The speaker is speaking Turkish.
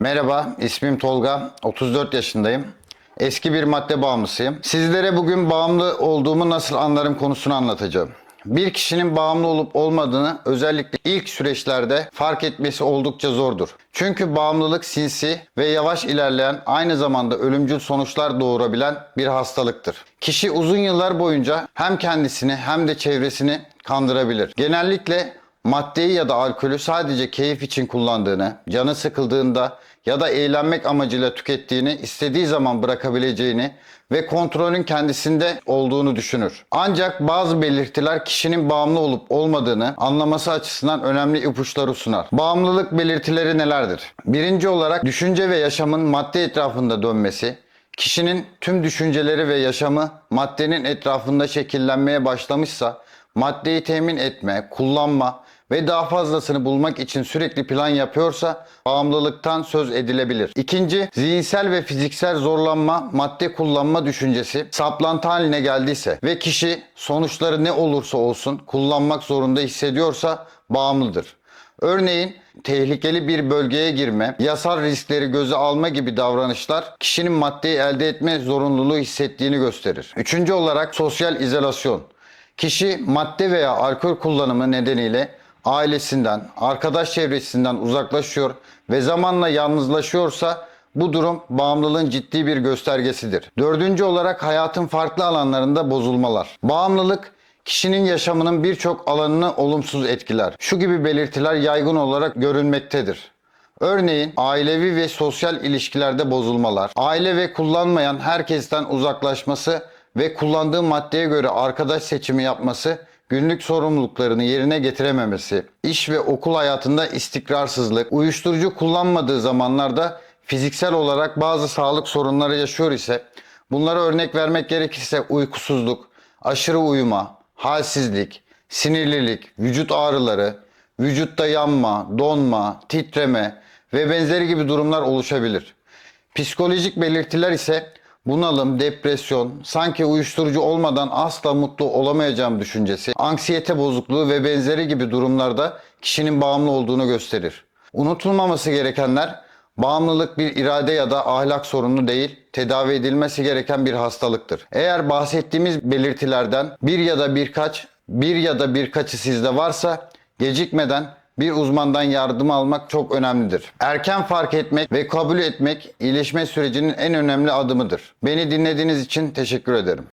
Merhaba, ismim Tolga. 34 yaşındayım. Eski bir madde bağımlısıyım. Sizlere bugün bağımlı olduğumu nasıl anlarım konusunu anlatacağım. Bir kişinin bağımlı olup olmadığını özellikle ilk süreçlerde fark etmesi oldukça zordur. Çünkü bağımlılık sinsi ve yavaş ilerleyen aynı zamanda ölümcül sonuçlar doğurabilen bir hastalıktır. Kişi uzun yıllar boyunca hem kendisini hem de çevresini kandırabilir. Genellikle maddeyi ya da alkolü sadece keyif için kullandığını, canı sıkıldığında ya da eğlenmek amacıyla tükettiğini, istediği zaman bırakabileceğini ve kontrolün kendisinde olduğunu düşünür. Ancak bazı belirtiler kişinin bağımlı olup olmadığını anlaması açısından önemli ipuçları sunar. Bağımlılık belirtileri nelerdir? Birinci olarak düşünce ve yaşamın madde etrafında dönmesi, kişinin tüm düşünceleri ve yaşamı maddenin etrafında şekillenmeye başlamışsa maddeyi temin etme, kullanma ve daha fazlasını bulmak için sürekli plan yapıyorsa bağımlılıktan söz edilebilir. İkinci, zihinsel ve fiziksel zorlanma, madde kullanma düşüncesi saplantı haline geldiyse ve kişi sonuçları ne olursa olsun kullanmak zorunda hissediyorsa bağımlıdır. Örneğin tehlikeli bir bölgeye girme, yasal riskleri göze alma gibi davranışlar kişinin maddeyi elde etme zorunluluğu hissettiğini gösterir. Üçüncü olarak sosyal izolasyon. Kişi madde veya alkol kullanımı nedeniyle ailesinden, arkadaş çevresinden uzaklaşıyor ve zamanla yalnızlaşıyorsa bu durum bağımlılığın ciddi bir göstergesidir. Dördüncü olarak hayatın farklı alanlarında bozulmalar. Bağımlılık kişinin yaşamının birçok alanını olumsuz etkiler. Şu gibi belirtiler yaygın olarak görülmektedir. Örneğin ailevi ve sosyal ilişkilerde bozulmalar, aile ve kullanmayan herkesten uzaklaşması ve kullandığı maddeye göre arkadaş seçimi yapması, günlük sorumluluklarını yerine getirememesi, iş ve okul hayatında istikrarsızlık, uyuşturucu kullanmadığı zamanlarda fiziksel olarak bazı sağlık sorunları yaşıyor ise, bunlara örnek vermek gerekirse uykusuzluk, aşırı uyuma, halsizlik, sinirlilik, vücut ağrıları, vücutta yanma, donma, titreme ve benzeri gibi durumlar oluşabilir. Psikolojik belirtiler ise bunalım, depresyon, sanki uyuşturucu olmadan asla mutlu olamayacağım düşüncesi, anksiyete bozukluğu ve benzeri gibi durumlarda kişinin bağımlı olduğunu gösterir. Unutulmaması gerekenler bağımlılık bir irade ya da ahlak sorunu değil, tedavi edilmesi gereken bir hastalıktır. Eğer bahsettiğimiz belirtilerden bir ya da birkaç, bir ya da birkaçı sizde varsa gecikmeden bir uzmandan yardım almak çok önemlidir. Erken fark etmek ve kabul etmek iyileşme sürecinin en önemli adımıdır. Beni dinlediğiniz için teşekkür ederim.